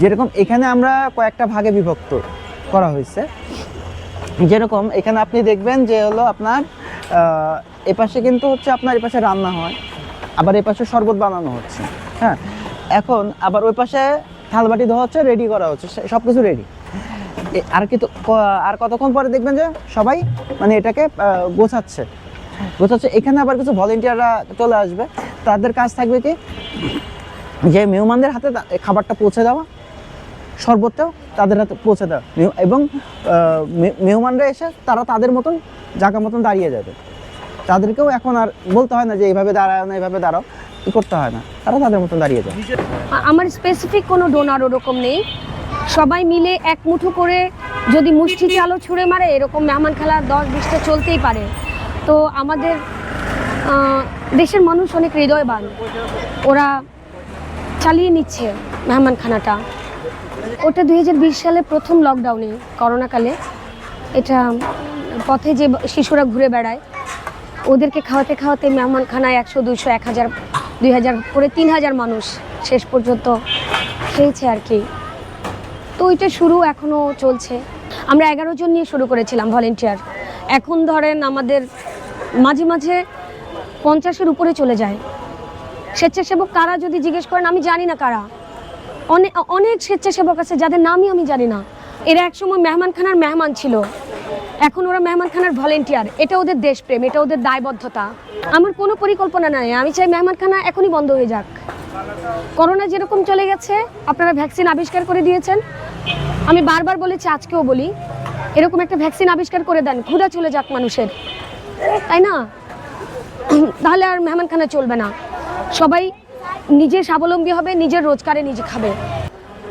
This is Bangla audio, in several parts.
যেরকম এখানে আমরা কয়েকটা ভাগে বিভক্ত করা হয়েছে। যেরকম এখানে আপনি দেখবেন যে হলো আপনার এপাশে কিন্তু হচ্ছে আপনার এপাশে রান্না হয়, আবার এপাশে শরবত বানানো হচ্ছে হ্যাঁ? এখন আবার ওই পাশে থালবাটি ধোয়া হচ্ছে রেডি করা হচ্ছে সব কিছু রেডি আর কি তো আর কতক্ষণ পরে দেখবেন যে সবাই মানে এটাকে গোছাচ্ছে। গোছাচ্ছে, এখানে আবার কিছু ভলেন্টিয়াররা চলে আসবে। তাদের কাজ থাকবে কি? যে মেহমানদের হাতে খাবারটা পৌঁছে দেওয়া শরবতটাও তাদের হাতে পৌঁছে দেওয়া। এবং মেহমানরা এসে তারা তাদের মতন জায়গা মতন দাঁড়িয়ে যাবে। তাদেরকেও এখন আর বলতে হয় না যে এইভাবে দাঁড়াও না, এইভাবে দাঁড়াও। করতে হয় না। তারা তাদের মতন দাঁড়িয়ে আ- আমার স্পেসিফিক কোনো ডোনার ওরকম নেই। সবাই মিলে এক মুঠো করে যদি মুষ্টি চালও ছুঁড়ে মারে, এরকম মেহমান খেলা দশ বিশটা চলতেই পারে। তো আমাদের দেশের মানুষ অনেক হৃদয়বান। ওরা চালিয়ে নিচ্ছে মেহমানখানাটা। ওটা দুই হাজার বিশ সালে প্রথম লকডাউনে করোনাকালে। এটা পথে যে শিশুরা ঘুরে বেড়ায়, ওদেরকে খাওয়াতে খাওয়াতে মেহমানখানায় একশো দুশো এক হাজার, দুই হাজার করে তিন হাজার মানুষ শেষ পর্যন্ত খেয়েছে আর কি। তো ওইটা শুরু এখনও চলছে। আমরা এগারো জন নিয়ে শুরু করেছিলাম ভলেন্টিয়ার এখন ধরেন আমাদের মাঝে মাঝে পঞ্চাশের উপরে চলে যায়। স্বেচ্ছাসেবক কারা যদি জিজ্ঞেস করেন, আমি জানি না কারা। অনেক অনেক স্বেচ্ছাসেবক আছে যাদের নামই আমি জানি না। এরা একসময় মেহমানখানার মেহমান ছিল। এখন ওরা মেহমানখানার ভলেন্টিয়ার। এটা ওদের দেশপ্রেম, এটা ওদের দায়বদ্ধতা। আমার কোনো পরিকল্পনা নাই। আমি চাই মেহমানখানা এখনই বন্ধ হয়ে যাক। করোনা যেরকম চলে গেছে, আপনারা ভ্যাকসিন আবিষ্কার করে দিয়েছেন। আমি বারবার বলেছি, আজকেও বলি, এরকম একটা ভ্যাকসিন আবিষ্কার করে দেন, ক্ষুধা চলে যাক মানুষের। তাই না? তাহলে আর মেহমানখানা চলবে না। সবাই নিজে স্বাবলম্বী হবে, নিজের রোজগারে নিজে খাবে।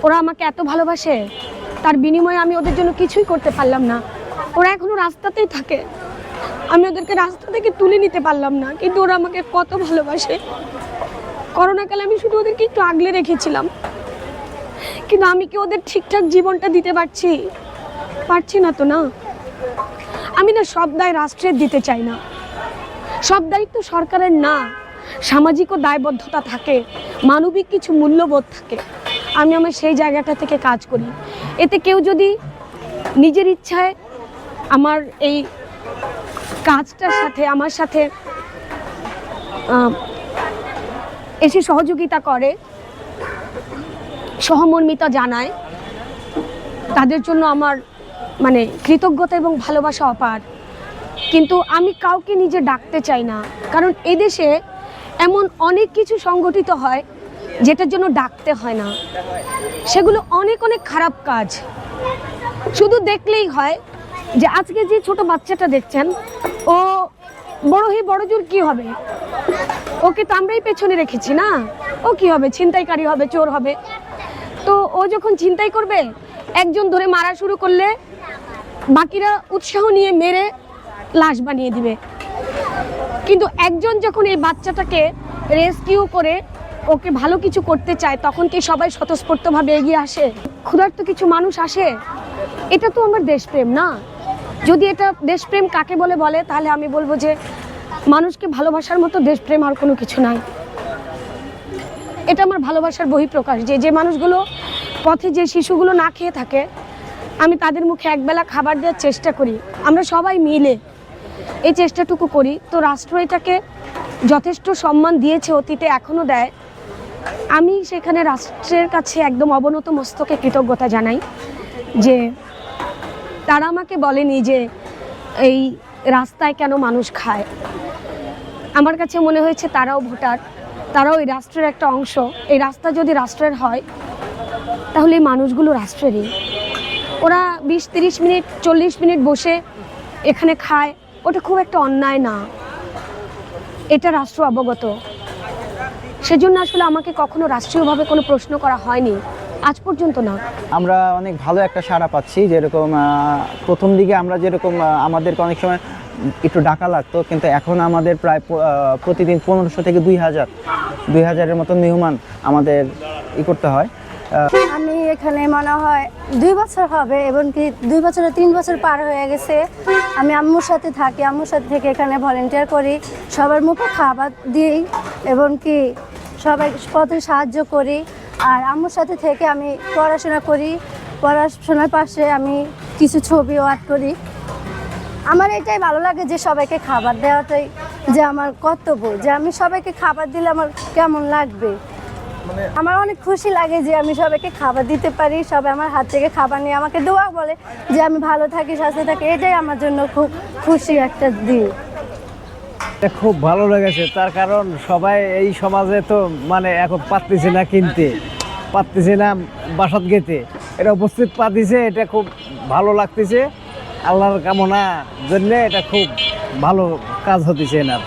ওরা আমাকে এত ভালোবাসে, তার বিনিময়ে আমি ওদের জন্য কিছুই করতে পারলাম না। ওরা এখনও রাস্তাতেই থাকে। আমি ওদেরকে রাস্তা থেকে তুলে নিতে পারলাম না, কিন্তু ওরা আমাকে কত ভালোবাসে। করোনাকালে আমি শুধু ওদেরকে একটু আগলে রেখেছিলাম। কিন্তু আমি কি ওদের ঠিকঠাক জীবনটা দিতে পারছি? পারছি না তো না? আমি না সব দায় রাষ্ট্রের দিতে চাই না। সব দায়িত্ব সরকারের না। সামাজিক ও দায়বদ্ধতা থাকে, মানবিক কিছু মূল্যবোধ থাকে। আমি আমার সেই জায়গাটা থেকে কাজ করি। এতে কেউ যদি নিজের ইচ্ছায় আমার এই কাজটার সাথে, আমার সাথে এসে সহযোগিতা করে, সহমর্মিতা জানায়, তাদের জন্য আমার মানে কৃতজ্ঞতা এবং ভালোবাসা অপার। কিন্তু আমি কাউকে নিজে ডাকতে চাই না। কারণ এদেশে এমন অনেক কিছু সংগঠিত হয় যেটার জন্য ডাকতে হয় না। সেগুলো অনেক অনেক খারাপ কাজ। শুধু দেখলেই হয় যে আজকে যে ছোট বাচ্চাটা দেখছেন, ও বড় হয়ে বড় জোর কি হবে? ওকে তো আমরাই পেছনে রেখেছি না? ও কি হবে? ছিনতাইকারী হবে, চোর হবে। তো ও যখন ছিনতাই করবে, একজন ধরে মারা শুরু করলে বাকিরা উৎসাহ নিয়ে মেরে লাশ বানিয়ে দিবে। কিন্তু একজন যখন এই বাচ্চাটাকে রেস্কিউ করে ওকে ভালো কিছু করতে চায়, তখন কি সবাই স্বতঃস্ফূর্তভাবে এগিয়ে আসে? ক্ষুধার্ত কিছু মানুষ আসে? এটা তো আমার দেশপ্রেম, না? যদি এটা দেশপ্রেম কাকে বলে বলে, তাহলে আমি বলব যে মানুষকে ভালোবাসার মতো দেশপ্রেম আর কোনো কিছু নাই। এটা আমার ভালোবাসার বহিঃপ্রকাশ। যে যে মানুষগুলো পথে যে শিশুগুলো না খেয়ে থাকে, আমি তাদের মুখে একবেলা খাবার দেওয়ার চেষ্টা করি। আমরা সবাই মিলে এই চেষ্টাটুকু করি। তো রাষ্ট্র এটাকে যথেষ্ট সম্মান দিয়েছে, অতীতে এখনও দেয়। আমি সেখানে রাষ্ট্রের কাছে একদম অবনত মস্তকে কৃতজ্ঞতা জানাই যে তারা আমাকে বলেনি যে এই রাস্তায় কেন মানুষ খায়। আমার কাছে মনে হয়েছে তারাও ভোটার, তারাও এই রাষ্ট্রের একটা অংশ। এই রাস্তা যদি রাষ্ট্রের হয়, তাহলে এই মানুষগুলো রাষ্ট্রেরই। ওরা বিশ তিরিশ মিনিট, চল্লিশ মিনিট বসে এখানে খায়। ওটা খুব একটা অন্যায় না। এটা রাষ্ট্র অবগত। সেজন্য আসলে আমাকে কখনো রাষ্ট্রীয়ভাবে কোনো প্রশ্ন করা হয়নি। আজ পর্যন্ত না। আমরা অনেক ভালো একটা সাড়া পাচ্ছি যেরকম প্রথম দিকে আমরা যেরকম আমাদেরকে অনেক সময় একটু ডাকা লাগতো কিন্তু এখন আমাদের প্রায় প্রতিদিন পনেরোশো থেকে দুই হাজার দুই হাজারের মতন মেহমান আমাদের ই করতে হয়। আমি এখানে মনে হয় দুই বছর হবে এবং কি দুই বছরে তিন বছর পার হয়ে গেছে। আমি আম্মুর সাথে থাকি, আম্মুর সাথে থেকে এখানে ভলেন্টিয়ার করি। সবার মুখে খাবার দিই এবং কি সবাই পথে সাহায্য করি। আর আম্মুর সাথে থেকে আমি পড়াশোনা করি। পড়াশোনার পাশে আমি কিছু ছবিও আর্ট করি। আমার এটাই ভালো লাগে যে সবাইকে খাবার দেওয়াটাই যে আমার কর্তব্য, যে আমি সবাইকে খাবার দিলে আমার কেমন লাগবে। আমার অনেক খুশি লাগে যে আমি সবাইকে খাবার দিতে পারি সবাই আমার হাত থেকে খাবার নিয়ে আমাকে দোয়া বলে যে আমি ভালো থাকি স্বাস্থ্য থাকি। এটাই আমার জন্য খুব খুশি একটা দিন। এটা খুব ভালো লেগেছে তার কারণ সবাই এই সমাজে তো মানে এখন পারতেছে না কিনতে পারতেছে না বাসাত গেতে এটা উপস্থিত পাতিছে এটা খুব ভালো লাগতেছে। আল্লাহর কামনা জন্য এটা খুব ভালো কাজ হতেছে এনার।